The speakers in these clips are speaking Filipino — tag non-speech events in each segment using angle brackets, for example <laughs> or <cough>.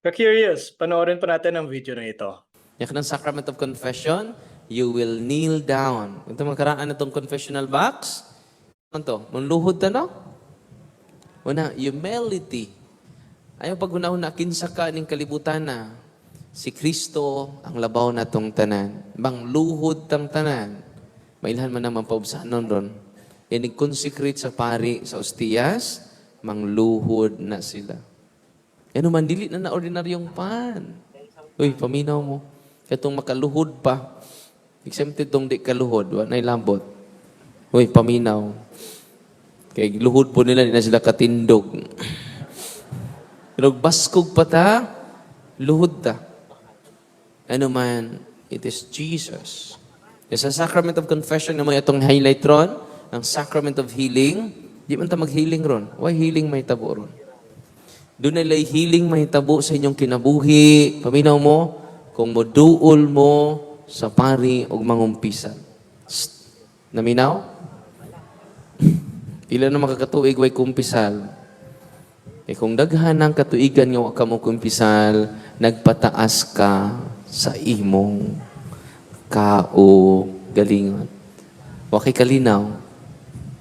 Ka-curious, panoorin po natin ang video na ito. Yak ng Sacrament of Confession, you will kneel down. Ito magkaraan na itong confessional box. Ano to? Manluhod ta no? Una, humility. Ayaw pag una-una, kinsa ka ning kalibutan na. Si Kristo ang labaw na tong tanan. Bang luhod tang tanan. Mailhan man naman paubsanon ron. Inig-consecrate sa pari sa ostiyas, mangluhod na sila. Ano man, dili na na ordinaryong pan. Uy, paminaw mo. Katong makaluhod pa. Exempted tong di kaluhod, wa na lambot. Uy, paminaw. Kay luhod po nila, di na sila katindog. Pero baskog pa ta, luhod ta. Ano man, it is Jesus. Sa sacrament of confession na mo itong highlight ron, ang sacrament of healing, di man ta mag-healing ron. Why healing may tabo ron? Doon nila'y healing mahitabo sa inyong kinabuhi. Paminaw mo, kung moduol mo sa pari o mangumpisan. Naminaw? <laughs> Pila na makakatuig way kumpisal. Eh kung daghan ang katuigan nga ka mo kumpisal, nagpataas ka sa imong kao galingon. Wa kay kalinaw.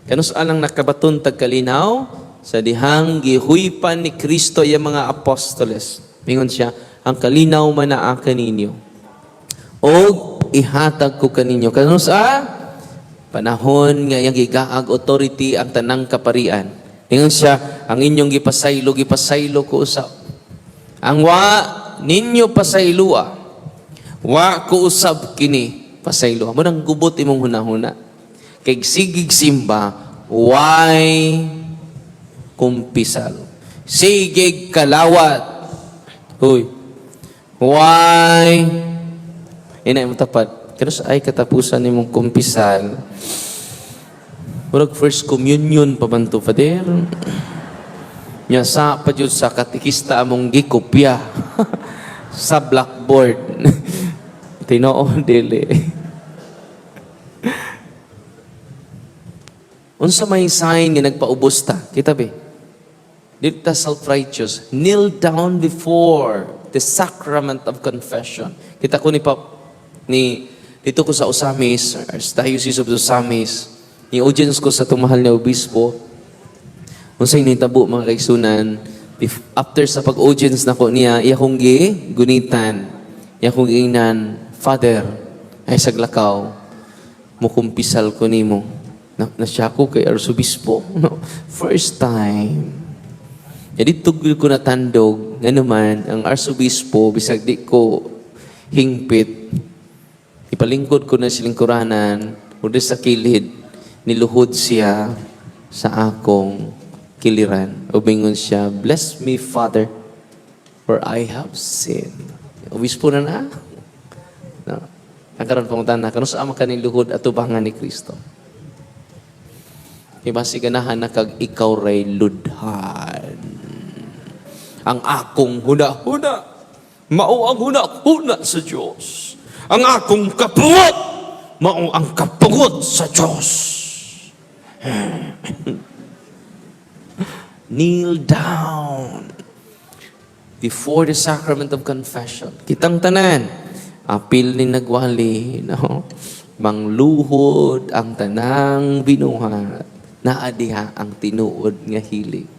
Kanus alang nakabaton tag kalinaw sa dihang gihuypan ni Kristo yung mga apostoles. Mingon siya, ang kalinaw man na kaninyo. O ihatag ko kaninyo. Kanus a panahon nga yung gigaag authority ang tanang kaparian. Mingon siya, ang inyong gipasaylo, gipasaylo ko usap. Ang wa ninyo pasaylua, wa ko usab kini pasaylo. Mo nang gubot imong hunahuna. Kay sigig simba, why kumpisal. Sigig kalawat. Huy. Why? Ina mo tapat. Pero sa ay katapusan ni mong kumpisal. Murag first communion pa man to, Father. Nya sa pa jud sa katikista among gikopya <laughs> sa blackboard. <laughs> Tinoo dili. <laughs> Unsa may sign nga nagpaubos ta? Kita be? Dito ta self-righteous. Kneel down before the sacrament of confession. Kita ko ni pa, ni, dito ko sa Osamis, Archdiocese of Osamis, ni audience ko sa tumahal na obispo, unsay nitabo mga kaigsunan, if, after sa pag-audience na ko niya, iya kong gi, gunitan, iya kong giingnan, Father, ay saglakaw, mukumpisal ko nimo. Na, nasya ko kay Arsobispo. <laughs> No? First time. Jadi tugol ko na tandog, nga naman, ang Arsobispo, bisag di ko hingpit, ipalingkod ko na siling kuranan, udah sa kilid, niluhod siya sa akong kiliran. Ubingon siya, Bless me, Father, for I have sinned. Obispo na na. No. Ang karon pangutan na, kano sa ama kaniluhod at tubangan ni Kristo. Ibasi ganahan na kag ikaw ray ludhan. Ang akong huna-huna, mao ang huna-huna sa Diyos. Ang akong kapuot, mao ang kapuot sa Diyos. <laughs> Kneel down before the sacrament of confession. Kitang tanan, apil ni nagwali, no? Mangluhod ang tanang binuhat, naadiha ang tinuod nga hilig.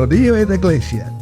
Rodillo et Iglesia,